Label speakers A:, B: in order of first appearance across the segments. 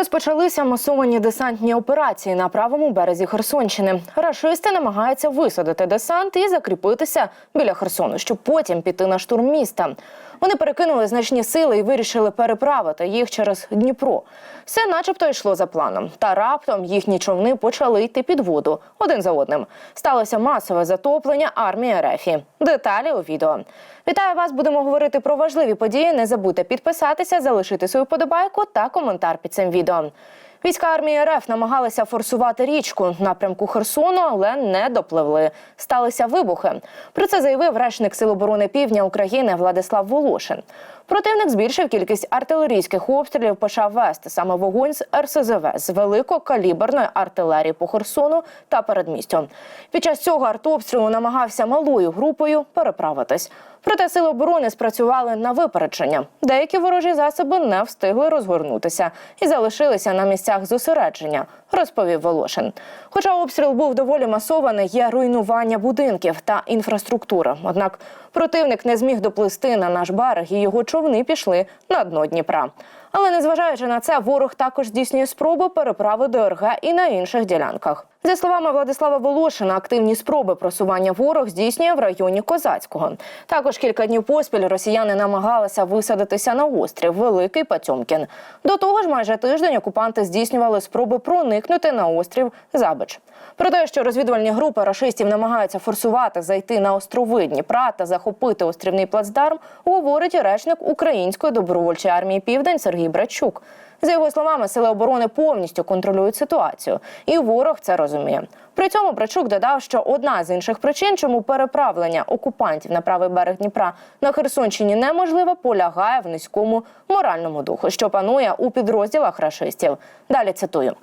A: Розпочалися масовані десантні операції на правому березі Херсонщини. Рашисти намагаються висадити десант і закріпитися біля Херсону, щоб потім піти на штурм міста. Вони перекинули значні сили і вирішили переправити їх через Дніпро. Все, начебто, йшло за планом. Та раптом їхні човни почали йти під воду один за одним. Сталося масове затоплення армії РФ. Деталі у відео. Вітаю вас! Будемо говорити про важливі події. Не забудьте підписатися, залишити свою подобайку та коментар під цим відео. Війська армії РФ намагалися форсувати річку напрямку Херсону, але не допливли. Сталися вибухи. Про це заявив речник Сил оборони Півдня України Владислав Волошин. Противник збільшив кількість артилерійських обстрілів, почав вести саме вогонь з РСЗВ з великокаліберної артилерії по Херсону та передмістю. Під час цього артобстрілу намагався малою групою переправитись. Проте сили оборони спрацювали на випередження. Деякі ворожі засоби не встигли розгорнутися і залишилися на місцях зосередження, розповів Волошин. Хоча обстріл був доволі масований, є руйнування будинків та інфраструктури. Однак противник не зміг доплисти на наш берег, і його човни пішли на дно Дніпра. Але незважаючи на це, ворог також здійснює спроби переправи ДРГ і на інших ділянках. За словами Владислава Волошина, активні спроби просування ворог здійснює в районі Козацького. Також кілька днів поспіль росіяни намагалися висадитися на острів Великий Патьомкін. До того ж, майже тиждень окупанти здійснювали спроби проникнути на острів Забич. Про те, що розвідувальні групи рашистів намагаються форсувати зайти на острови Дніпра та захопити острівний плацдарм, говорить речник Української добровольчої армії Південь Сергій Брачук. За його словами, сили оборони повністю контролюють ситуацію, і ворог це розуміє. При цьому Брачук додав, що одна з інших причин, чому переправлення окупантів на правий берег Дніпра на Херсонщині неможливо, полягає в низькому моральному духу, що панує у підрозділах рашистів. Далі цитую.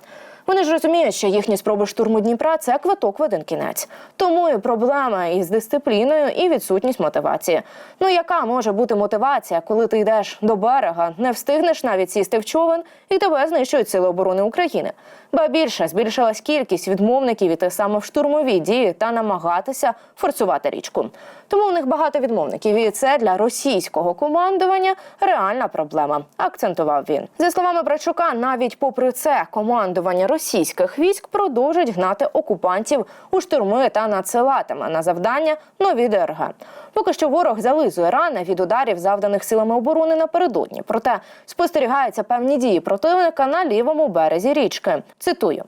A: Вони ж розуміють, що їхні спроби штурму Дніпра це квиток в один кінець. Тому і проблема із дисципліною і відсутність мотивації. Ну яка може бути мотивація, коли ти йдеш до берега, не встигнеш навіть сісти в човен, і тебе знищують сили оборони України? Ба більше збільшилась кількість відмовників іти саме в штурмові дії та намагатися форсувати річку. Тому у них багато відмовників, і це для російського командування реальна проблема. Акцентував він за словами Брачука. Навіть попри це, командування російських військ продовжить гнати окупантів у штурми та надсилатиме на завдання нові ДРГ. Поки що ворог зализує рани від ударів, завданих силами оборони напередодні. Проте спостерігаються певні дії противника на лівому березі річки. Цитую: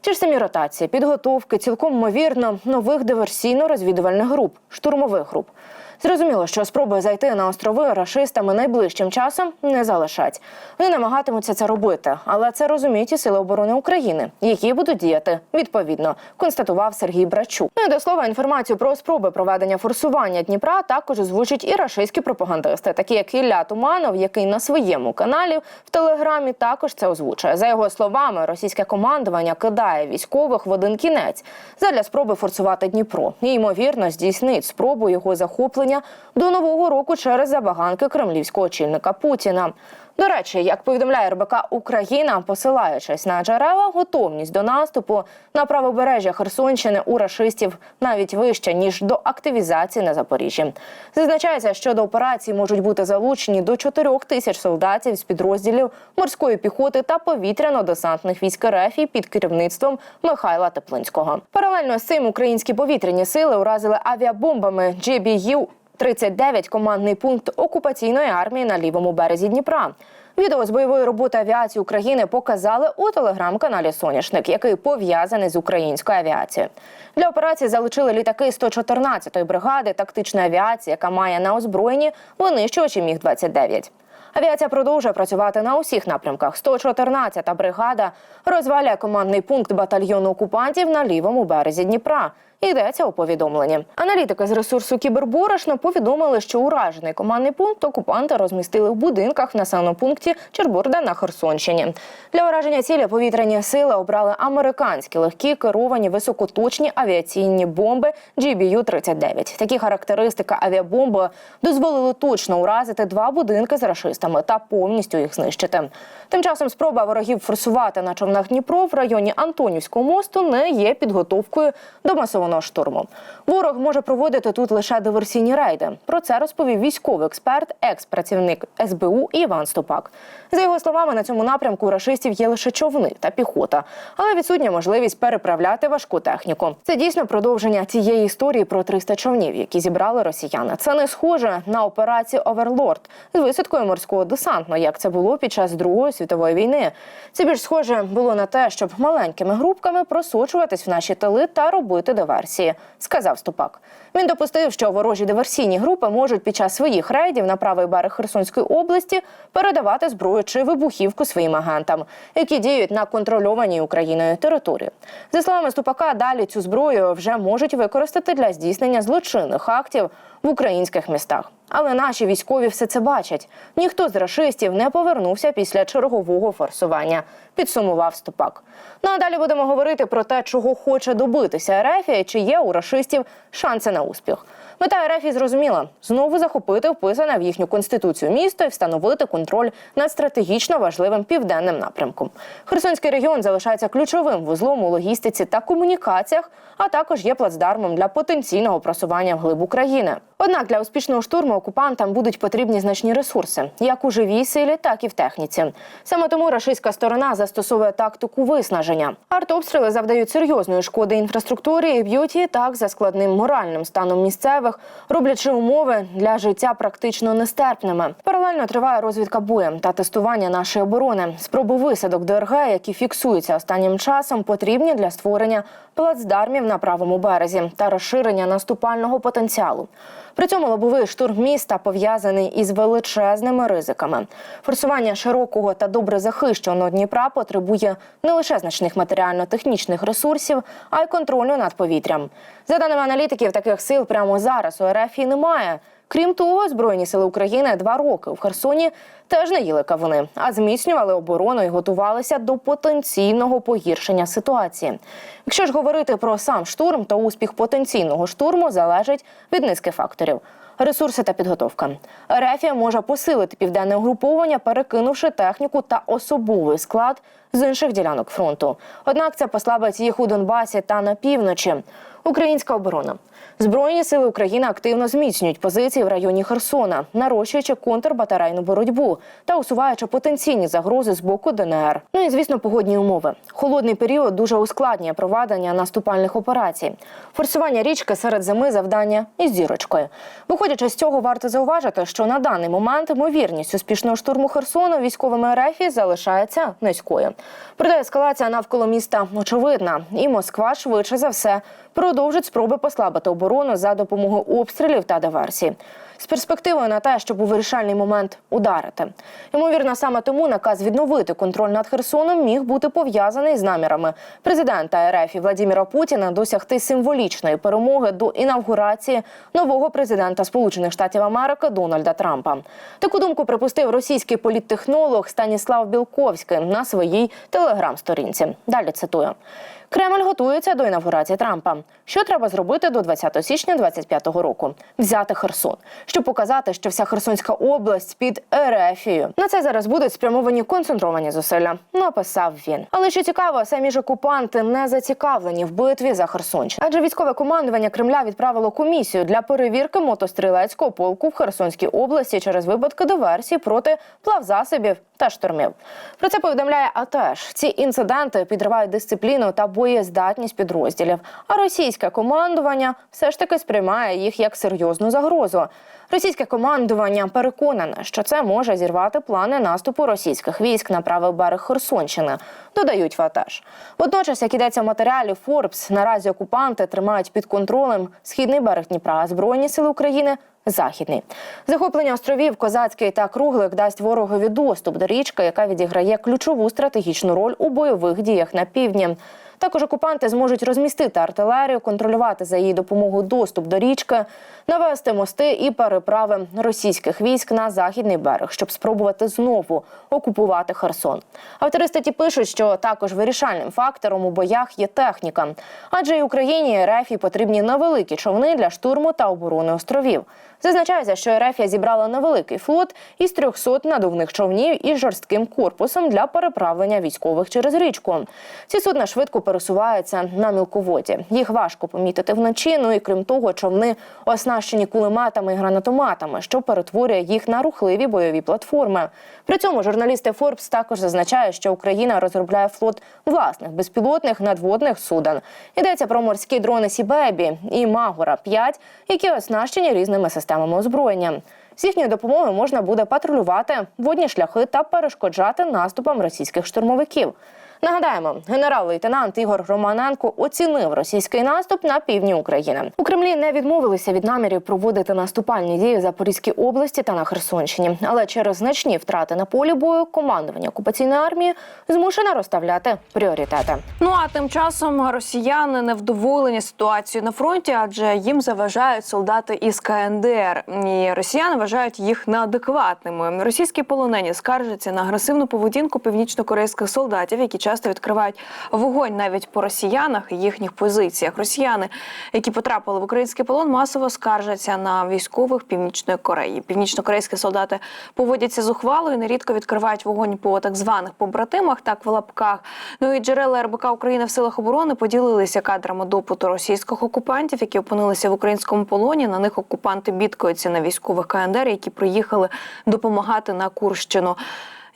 A: ті ж самі ротації, підготовки, цілком ймовірно, нових диверсійно-розвідувальних груп, штурмових груп. Зрозуміло, що спроби зайти на острови рашистами найближчим часом не залишать. Вони намагатимуться це робити, але це розуміють і сили оборони України, які будуть діяти відповідно, констатував Сергій Брачук. Ну і до слова інформацію про спроби проведення форсування Дніпра також озвучать і рашистські пропагандисти, такі як Ілля Туманов, який на своєму каналі в телеграмі також це озвучує. За його словами, російське командування кидає військових в один кінець задля спроби форсувати Дніпро. І, ймовірно, здійснить спробу його захоплення до нового року через забаганки кремлівського очільника Путіна. До речі, як повідомляє РБК Україна, посилаючись на джерела, готовність до наступу на правобережжя Херсонщини у рашистів навіть вища ніж до активізації на Запоріжжі. Зазначається, що до операції можуть бути залучені до 4 тисяч солдатів з підрозділів морської піхоти та повітряно-десантних військ РФ під керівництвом Михайла Теплинського. Паралельно з цим українські повітряні сили уразили авіабомбами GBU 39 командний пункт окупаційної армії на лівому березі Дніпра. Відео з бойової роботи авіації України показали у телеграм-каналі Соняшник, який пов'язаний з українською авіацією. Для операції залучили літаки 114-ї бригади тактичної авіації, яка має на озброєнні винищувачі міг 29 Авіація продовжує працювати на усіх напрямках. 114-та бригада розвалює командний пункт батальйону окупантів на лівому березі Дніпра. Йдеться у повідомленні. Аналітики з ресурсу Кіберборошно повідомили, що уражений командний пункт окупанти розмістили в будинках в населеному пункті Чербурда на Херсонщині. Для ураження цілі повітряні сили обрали американські легкі керовані високоточні авіаційні бомби GBU-39. Такі характеристики авіабомби дозволили точно уразити два будинки з рашистами та повністю їх знищити. Тим часом спроба ворогів форсувати на човнах Дніпро в районі Антонівського мосту не є підготовкою до масового масованого штурму. Ворог може проводити тут лише диверсійні рейди. Про це розповів військовий експерт, екс-працівник СБУ Іван Стопак. За його словами, на цьому напрямку у рашистів є лише човни та піхота, але відсутня можливість переправляти важку техніку. Це дійсно продовження цієї історії про 300 човнів, які зібрали росіяни. Це не схоже на операцію Оверлорд з висадкою морського десанту, як це було під час Другої світової війни. Це більш схоже було на те, щоб маленькими групками просочуватись в наші тили та робити диверсії, сказав Ступак. Він допустив, що ворожі диверсійні групи можуть під час своїх рейдів на правий берег Херсонської області передавати зброю чи вибухівку своїм агентам, які діють на контрольованій Україною території. За словами Ступака, далі цю зброю вже можуть використати для здійснення злочинних актів в українських містах. Але наші військові все це бачать. Ніхто з рашистів не повернувся після чергового форсування. Підсумував Ступак. Ну а далі будемо говорити про те, чого хоче добитися РФ і чи є у рашистів шанси на успіх. Мета РФ зрозуміла знову захопити вписане в їхню конституцію місто і встановити контроль над стратегічно важливим південним напрямком. Херсонський регіон залишається ключовим вузлом у логістиці та комунікаціях, а також є плацдармом для потенційного просування вглиб України. Однак для успішного штурму окупантам будуть потрібні значні ресурси, як у живій силі, так і в техніці. Саме тому рашистська сторона застосовує тактику виснаження. Артобстріли завдають серйозної шкоди інфраструктурі і б'ють її так за складним моральним станом місцевих, роблячи умови для життя практично нестерпними. Паралельно триває розвідка боєм та тестування нашої оборони. Спроби висадок ДРГ, які фіксуються останнім часом, потрібні для створення плацдармів на правому березі та розширення наступального потенціалу. При цьому лобовий штурм міста пов'язаний із величезними ризиками. Форсування широкого та добре захищеного Дніпра потребує не лише значних матеріально-технічних ресурсів, а й контролю над повітрям. За даними аналітиків, таких сил прямо зараз у РФ і немає. Крім того, збройні сили України два роки в Херсоні теж не їли кавуни, а зміцнювали оборону і готувалися до потенційного погіршення ситуації. Якщо ж говорити про сам штурм, то успіх потенційного штурму залежить від низки факторів. Ресурси та підготовка. Рефія може посилити південне угруповання, перекинувши техніку та особовий склад з інших ділянок фронту. Однак це послабить їх у Донбасі та на півночі. Українська оборона. Збройні сили України активно зміцнюють позиції в районі Херсона, нарощуючи контрбатарейну боротьбу та усуваючи потенційні загрози з боку ДНР. Ну і звісно, погодні умови. Холодний період дуже ускладнює проведення наступальних операцій. Форсування річки серед зими завдання із зірочкою. Виходячи з цього, варто зауважити, що на даний момент ймовірність успішного штурму Херсону військовими РФ залишається низькою. Проте ескалація навколо міста очевидна, і Москва швидше за все продовжить спроби послабити оборону за допомогою обстрілів та диверсій. З перспективою на те, щоб у вирішальний момент ударити. Ймовірно, саме тому наказ відновити контроль над Херсоном міг бути пов'язаний з намірами президента РФ і Владимира Путіна досягти символічної перемоги до інавгурації нового президента Сполучених Штатів Америки Дональда Трампа. Таку думку припустив російський політтехнолог Станіслав Білковський на своїй телеграм-сторінці. Далі цитую. Кремль готується до інавгурації Трампа. Що треба зробити до 20 січня 2025 року? Взяти Херсон, щоб показати, що вся Херсонська область під Ерефією. На це зараз будуть спрямовані концентровані зусилля. Написав він. Але що цікаво, самі ж окупанти не зацікавлені в битві за Херсонщину. Адже військове командування Кремля відправило комісію для перевірки мотострілецького полку в Херсонській області через випадки диверсій проти плавзасобів та штурмів. Про це повідомляє АТЕШ. Ці інциденти підривають дисципліну та боєздатність підрозділів. А російське командування все ж таки сприймає їх як серйозну загрозу. Російське командування переконане, що це може зірвати плани наступу російських військ на правий берег Херсонщини. Додають в АТЕШ. Водночас, як йдеться в матеріалі Форбс, наразі окупанти тримають під контролем східний берег Дніпра, збройні сили України західний. Захоплення островів Козацький та Круглик дасть ворогові доступ до річки, яка відіграє ключову стратегічну роль у бойових діях на півдні. Також окупанти зможуть розмістити артилерію, контролювати за її допомогою доступ до річки, навести мости і переправи російських військ на західний берег, щоб спробувати знову окупувати Херсон. Автори статті пишуть, що також вирішальним фактором у боях є техніка, адже і Україні і РФ потрібні невеликі човни для штурму та оборони островів. Зазначається, що РФ зібрала невеликий флот із 300 надувних човнів із жорстким корпусом для переправлення військових через річку. Ці судна швидко пересуваються на мілководі. Їх важко помітити вночі. Ну і крім того, човни оснащені кулеметами і гранатоматами, що перетворює їх на рухливі бойові платформи. При цьому журналісти Forbes також зазначають, що Україна розробляє флот власних безпілотних надводних суден. Йдеться про морські дрони Сібебі і Магора 5 які оснащені різними системами озброєння. З їхньою допомогою можна буде патрулювати водні шляхи та перешкоджати наступам російських штурмовиків. Нагадаємо, генерал-лейтенант Ігор Романенко оцінив російський наступ на півдні України. У Кремлі не відмовилися від намірів проводити наступальні дії в Запорізькій області та на Херсонщині, але через значні втрати на полі бою командування окупаційної армії змушене розставляти пріоритети.
B: Ну а тим часом росіяни невдоволені ситуацією на фронті, адже їм заважають солдати із КНДР. І росіяни вважають їх неадекватними. Російські полонені скаржаться на агресивну поведінку північно-корейських солдатів, які часто відкривають вогонь навіть по росіянах і їхніх позиціях. Росіяни, які потрапили в український полон, масово скаржаться на військових північної Кореї. Північно-корейські солдати поводяться зухвало і нерідко відкривають вогонь по так званих побратимах, так в лапках. Ну і джерела РБК України в силах оборони поділилися кадрами допиту російських окупантів, які опинилися в українському полоні. На них окупанти бідкаються на військових КНДР, які приїхали допомагати на Курщину.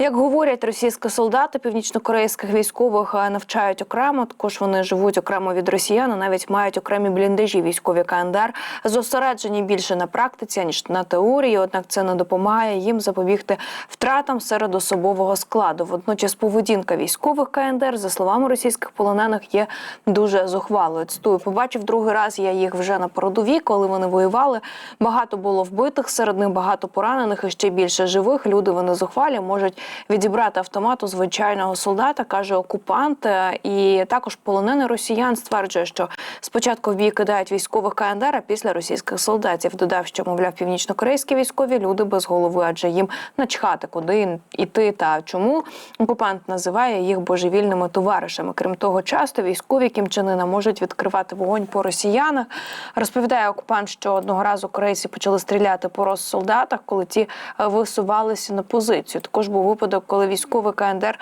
B: Як говорять російські солдати, північнокорейських військових е, навчають окремо. Також вони живуть окремо від росіян, навіть мають окремі бліндажі військові КНДР, зосереджені більше на практиці ніж на теорії. Однак це не допомагає їм запобігти втратам серед особового складу. Водночас поведінка військових КНДР, за словами російських полонених, є дуже зухвалою. Цитую, побачив другий раз. Я їх вже на передовій, коли вони воювали. Багато було вбитих, серед них багато поранених і ще більше живих. Люди вони зухвалі можуть відібрати автомат у звичайного солдата, каже окупант. Е, І також полонений росіян стверджує, що спочатку в бій кидають військових КНДР, а після російських солдатів. Додав, що мовляв північно-корейські військові люди без голови, адже їм начхати, куди іти та чому. Окупант називає їх божевільними товаришами. Крім того, часто військові кімчанина можуть відкривати вогонь по росіянах. Розповідає окупант, що одного разу корейці почали стріляти по розсолдатах, коли ті е, висувалися на позицію. Також був випадок, коли військовий КНДР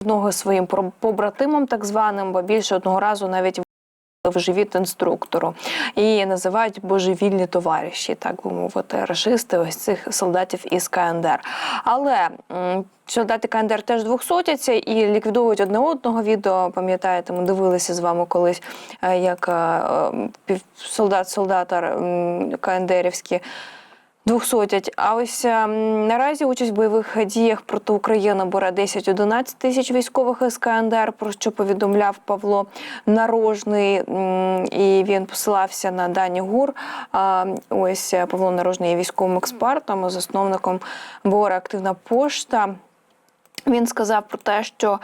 B: одного своїм побратимам, так званим, бо більше одного разу навіть в живіт інструктору і називають божевільні товариші, так би мовити, рашисти ось цих солдатів із КНДР. Але солдати КНДР теж двохсотяться і ліквідовують одне одного. Відео пам'ятаєте, ми дивилися з вами колись, е, як е, пів- солдат солдатар м, КНДРівські Двохсотять. А ось ем, наразі участь в бойових діях проти України бере 10-11 тисяч військових СКНДР, про що повідомляв Павло Нарожний. І він посилався на Дані ГУР. Ось е, Павло Нарожний є військовим експертом, засновником БОР Активна пошта. Він сказав про те, що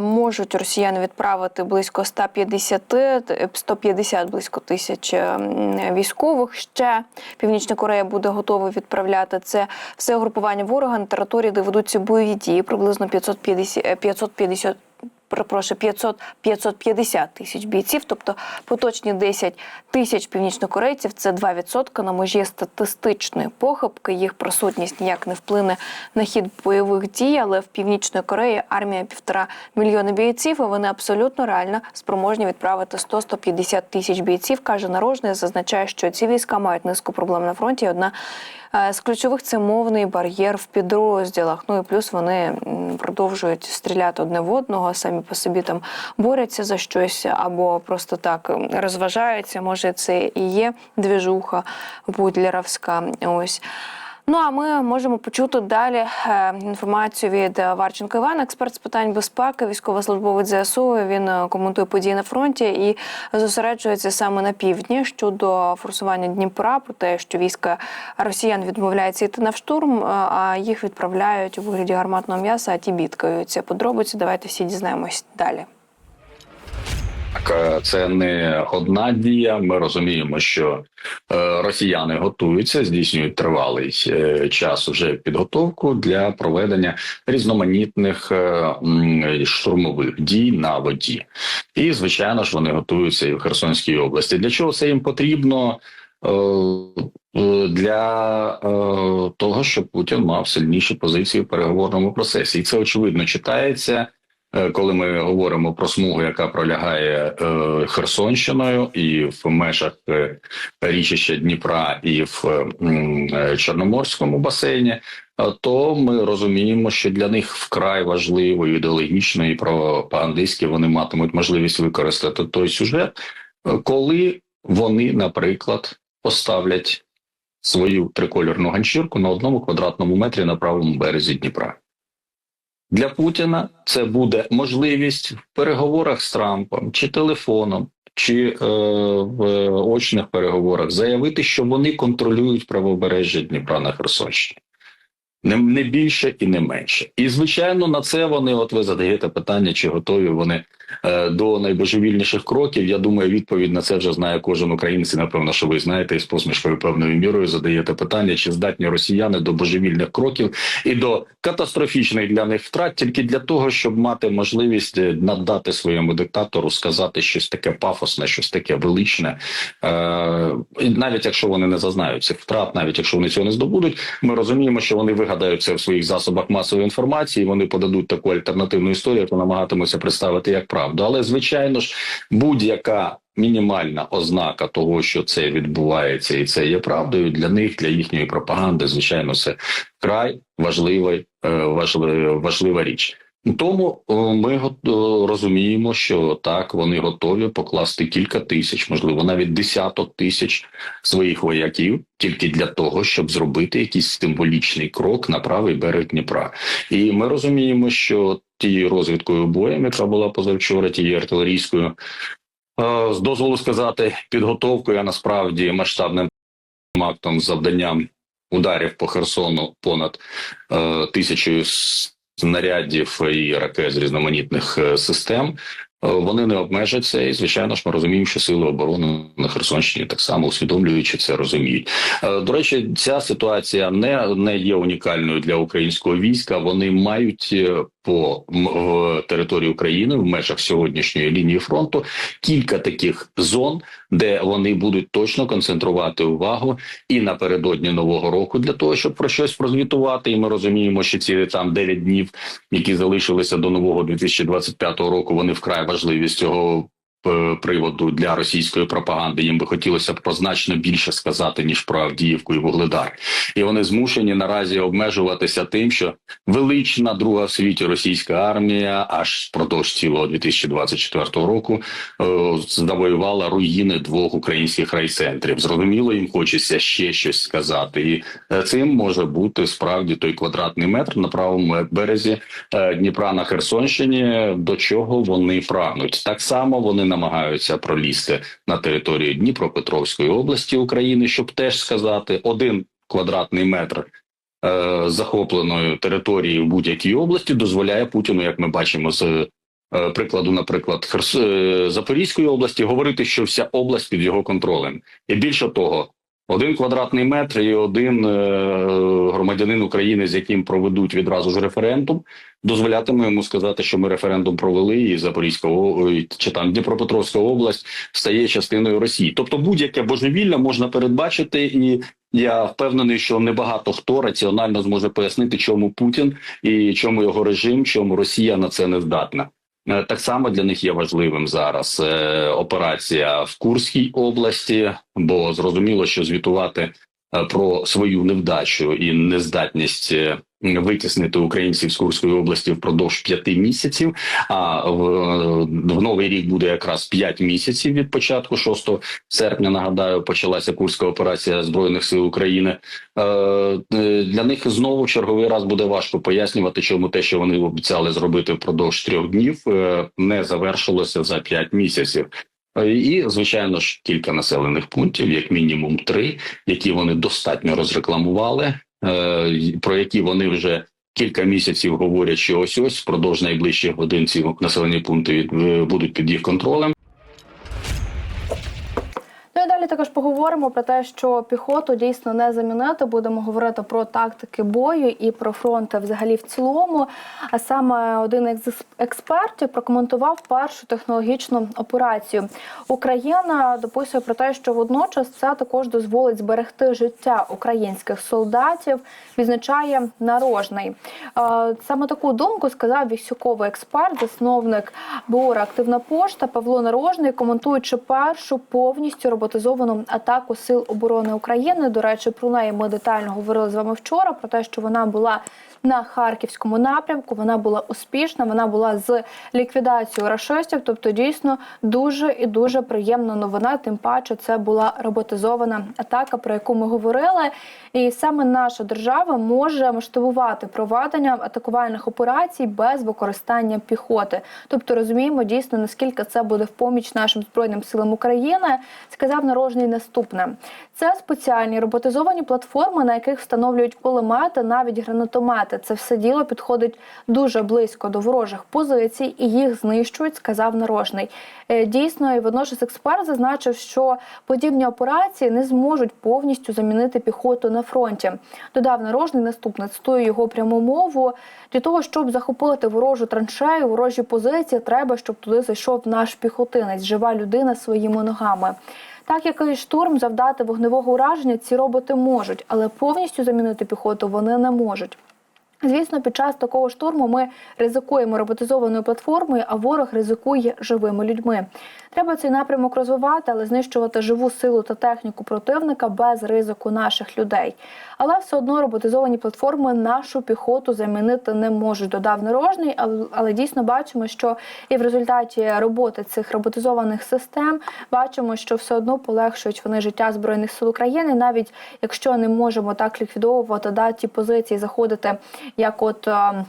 B: можуть росіяни відправити близько 150, т- 150 близько тисяч ем, військових. Ще Північна Корея буде готова відправляти це все угрупування ворога на території, де ведуться бойові дії, приблизно 550, е, 550 Перепрошую, 500, 550 тисяч бійців, тобто поточні 10 тисяч північнокорейців це 2% на межі статистичної похибки. Їх присутність ніяк не вплине на хід бойових дій, але в північної Кореї армія півтора мільйони бійців. І вони абсолютно реально спроможні відправити 100-150 тисяч бійців. каже Нарожний, зазначає, що ці війська мають низку проблем на фронті. Одна з ключових це мовний бар'єр в підрозділах. Ну і плюс вони продовжують стріляти одне в одного, самі по собі там борються за щось або просто так розважаються. Може, це і є двіжуха путлеровська. Ось. Ну а ми можемо почути далі е, інформацію від е, Варченко Івана, експерт з питань безпеки, військовослужбовець ЗСУ. Він е, коментує події на фронті і зосереджується саме на півдні щодо форсування Дніпра, про те, що війська росіян відмовляються йти на штурм, а їх відправляють у вигляді гарматного м'яса, а ті бідкаються. Подробиці давайте всі дізнаємось далі.
C: Так, е, це не одна дія. Ми розуміємо, що е, росіяни готуються, здійснюють тривалий е, час уже підготовку для проведення різноманітних штурмових дій на воді. І звичайно ж вони готуються і в Херсонській області. Для чого це їм потрібно? Для того, щоб Путін мав сильніші позиції в переговорному процесі, і це очевидно читається коли ми говоримо про смугу, яка пролягає е, Херсонщиною і в межах е, річища Дніпра, і в е, е, Чорноморському басейні, е, то ми розуміємо, що для них вкрай важливо ідеологічно і пропагандистськи вони матимуть можливість використати той сюжет, е, коли вони, наприклад, поставлять свою трикольорну ганчірку на одному квадратному метрі на правому березі Дніпра. Для Путіна це буде можливість в переговорах з Трампом чи телефоном, чи е, в очних переговорах заявити, що вони контролюють правобережжя Дніпра на Херсонщині. Не, не більше і не менше. І звичайно, на це вони, от ви задаєте питання, чи готові вони до найбожевільніших кроків. Я думаю, відповідь на це вже знає кожен українець. Напевно, що ви знаєте, і з посмішкою певною мірою задаєте питання, чи здатні росіяни до божевільних кроків і до катастрофічних для них втрат, тільки для того, щоб мати можливість е, надати своєму диктатору сказати щось таке пафосне, щось таке величне, е, навіть якщо вони не зазнають цих втрат, навіть якщо вони цього не здобудуть, ми розуміємо, що вони вигадають це в своїх засобах масової інформації. Вони подадуть таку альтернативну історію, яку намагатимуться представити як правду. Але звичайно ж, будь-яка мінімальна ознака того, що це відбувається, і це є правдою для них, для їхньої пропаганди, звичайно, це край важливий, е, важлива, важлива річ. Тому е, ми е, розуміємо, що так вони готові покласти кілька тисяч, можливо, навіть десяток тисяч своїх вояків тільки для того, щоб зробити якийсь символічний крок на правий берег Дніпра. І ми розуміємо, що тією розвідкою боєм, яка була позавчора, тією артилерійською, е, з дозволу сказати, підготовкою, а насправді масштабним актом завданням ударів по Херсону понад тисячою снарядів і ракет з різноманітних е, систем. е, Вони не обмежаться, і звичайно ж ми розуміємо, що сили оборони на Херсонщині так само усвідомлюючи це розуміють. Е, До речі, ця ситуація не, не є унікальною для українського війська. Вони мають по території України в межах сьогоднішньої лінії фронту кілька таких зон, де вони будуть точно концентрувати увагу і напередодні нового року для того, щоб про щось прозвітувати. І ми розуміємо, що ці там 9 днів, які залишилися до нового 2025 року, вони вкрай важливі з цього. Е, Приводу для російської пропаганди їм би хотілося б про значно більше сказати ніж про Авдіївку і Вугледар, і вони змушені наразі обмежуватися тим, що велична друга в світі російська армія аж впродовж цілого 2024 року е, завоювала руїни двох українських райцентрів. Зрозуміло, їм хочеться ще щось сказати, і е, цим може бути справді той квадратний метр на правому березі Дніпра на Херсонщині, до чого вони прагнуть. Так само вони намагаються пролізти на територію Дніпропетровської області України, щоб теж сказати один квадратний метр. е, Захопленої території в будь-якій області дозволяє Путіну, як ми бачимо з е, прикладу, наприклад, Херс... е, Запорізької області, говорити, що вся область під його контролем, і більше того, один квадратний метр і один е, громадянин України, з яким проведуть відразу ж референдум, дозволятиме йому сказати, що ми референдум провели, і Запорізька чи там Дніпропетровська область стає частиною Росії. Тобто, будь-яке божевілля можна передбачити, і я впевнений, що небагато хто раціонально зможе пояснити, чому Путін і чому його режим, чому Росія на це не здатна. Е, Так само для них є важливим зараз е, операція в Курській області, бо зрозуміло, що звітувати е, про свою невдачу і нездатність витіснити українців з Курської області впродовж п'яти місяців. А в, в новий рік буде якраз п'ять місяців від початку 6 серпня. Нагадаю, почалася курська операція збройних сил України. Е, е, Для них знову черговий раз буде важко пояснювати, чому те, що вони обіцяли зробити впродовж трьох днів, е, не завершилося за п'ять місяців. І, звичайно ж, кілька населених пунктів, як мінімум три, які вони достатньо розрекламували, про які вони вже кілька місяців говорять, що ось ось впродовж найближчих годин ці населені пункти е, будуть під їх контролем.
A: Ну і далі
D: також поговоримо про те, що піхоту дійсно не замінити. Будемо говорити про тактики бою і про фронт взагалі в цілому. А саме один із експертів прокоментував першу технологічну операцію. Україна дописує про те, що водночас це також дозволить зберегти життя українських солдатів. Відзначає нарожний. Е, Саме таку думку сказав військовий експерт, засновник БУР Активна пошта Павло Нарожний, коментуючи першу повністю роботизовану атаку сил оборони України. До речі, про неї ми детально говорили з вами вчора. Про те, що вона була на харківському напрямку. Вона була успішна. Вона була з ліквідацією рашистів. Тобто, дійсно дуже і дуже приємна новина. Тим паче, це була роботизована атака, про яку ми говорили. І саме наша держава може масштабувати проведення атакувальних операцій без використання піхоти. Тобто розуміємо дійсно наскільки це буде в поміч нашим збройним силам України. Сказав нарожний наступне: це спеціальні роботизовані платформи, на яких встановлюють кулемети, навіть гранатомети. Це все діло підходить дуже близько до ворожих позицій і їх знищують, сказав нарожний. Е, Дійсно, і водночас експерт зазначив, що подібні операції не зможуть повністю замінити піхоту на фронті. Додав нарожний наступне цитую його пряму мову. Для того, щоб захопити ворожу траншею, ворожі позиції, треба, щоб туди зайшов наш піхотинець, жива людина своїми ногами. Так як і штурм завдати вогневого ураження, ці роботи можуть, але повністю замінити піхоту вони не можуть. Звісно, під час такого штурму ми ризикуємо роботизованою платформою, а ворог ризикує живими людьми. Треба цей напрямок розвивати, але знищувати живу силу та техніку противника без ризику наших людей. Але все одно роботизовані платформи нашу піхоту замінити не можуть. Додав нарожний, але- дійсно бачимо, що і в результаті роботи цих роботизованих систем бачимо, що все одно полегшують вони життя збройних сил України, навіть якщо не можемо так ліквідовувати да, ті позиції, заходити як от. е,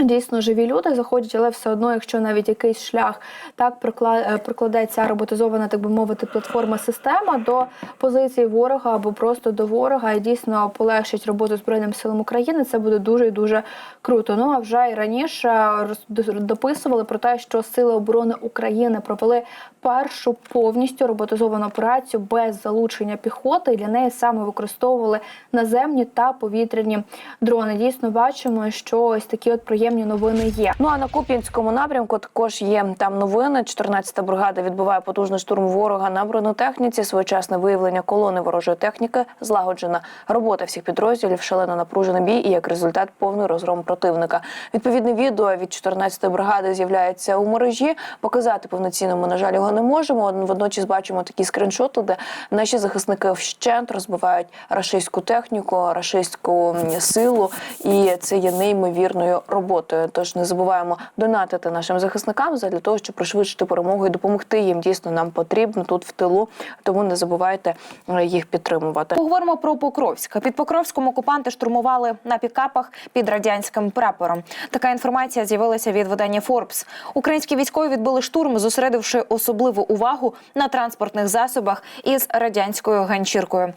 D: Дійсно, живі люди заходять, але все одно, якщо навіть якийсь шлях так е, прокладеться роботизована, так би мовити, платформа система до позиції ворога або просто до ворога, і дійсно полегшить роботу збройним силам України. Це буде дуже і дуже круто. Ну а вже і раніше дописували про те, що сили оборони України провели першу повністю роботизовану операцію без залучення піхоти. Для неї саме використовували наземні та повітряні дрони. Дійсно бачимо, що ось такі от приємні новини є.
B: Ну а на Куп'янському напрямку також є там новини. 14-та бригада відбуває потужний штурм ворога на бронетехніці. Своєчасне виявлення колони ворожої техніки, злагоджена робота всіх підрозділів, шалено напружений бій і як результат повний розгром противника. Відповідне відео від 14-ї бригади з'являється у мережі. Показати повноцінно ми, на жаль, його не можемо. Водночас бачимо такі скріншоти, де наші захисники вщент розбивають рашистську техніку, рашистську силу, і це є неймовірною роботою. Тож не забуваємо донатити нашим захисникам для того, щоб пришвидшити перемогу і допомогти їм. Дійсно, нам потрібно тут в тилу. Тому не забувайте е, їх підтримувати.
E: Поговоримо про Покровськ. Під Покровськом окупанти штурмували на пікапах під радянським прапором. Така інформація з'явилася від видання Forbes. Українські військові відбили штурм, зосередивши особливу увагу на транспортних засобах із радянською ганчіркою.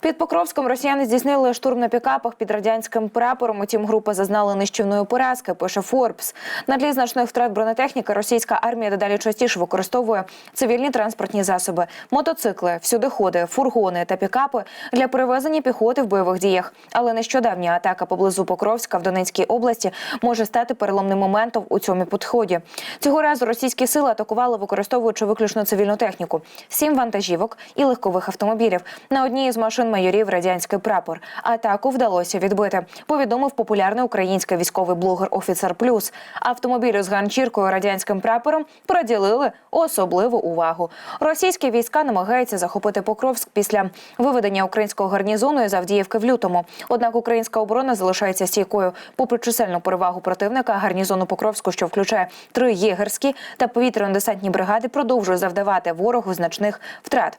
E: Під Покровськом росіяни здійснили штурм на пікапах під радянським прапором. Утім, група зазнала нищівної поразки. Пише Forbes. На тлі значних втрат бронетехніки російська армія дедалі частіше використовує цивільні транспортні засоби, мотоцикли, всюдиходи, фургони та пікапи для перевезення піхоти в бойових діях. Але нещодавня атака поблизу Покровська в Донецькій області може стати переломним моментом у цьому підході. Цього разу російські сили атакували, використовуючи виключно цивільну техніку: сім вантажівок і легкових автомобілів. На одній із машин майорів радянський прапор. Атаку вдалося відбити. Повідомив популярний український військовий блогер Офіцер Плюс. Автомобілю з ганчіркою радянським прапором приділили особливу увагу. Російські війська намагаються захопити Покровськ після виведення українського гарнізону із Авдіївки в лютому. Однак українська оборона залишається стійкою. Попри чисельну перевагу противника, гарнізону Покровську, що включає три єгерські та повітряно-десантні бригади, продовжує завдавати ворогу значних втрат.